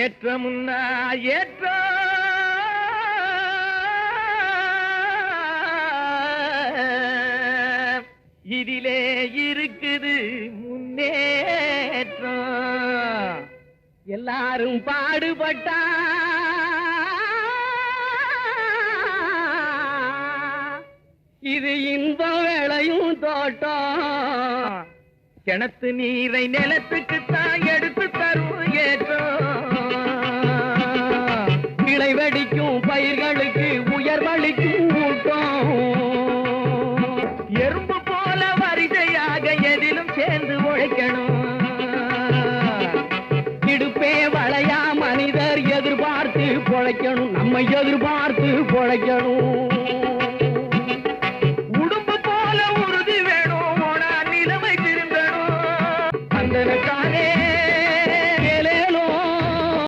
ஏற்றமுன்னா ஏற்ற. இதிலே இருக்குது முன்னேற்றம். எல்லாரும் பாடுபட்டா. இது இன்பம் விளையும் தோட்டம். கிணத்து நீரை நிலத்துக்கு தான் எடுத்து எறும்பு போல வரிசையாக எதிலும் சேர்ந்து உழைக்கணும். இடுப்பே வளையா மனிதர் எதிர்பார்த்து பொழைக்கணும். நம்ம எதிர்பார்த்து பொழைக்கணும். உடம்பு போல உறுதி வேணும். நிலைமை திருந்தணும். அந்த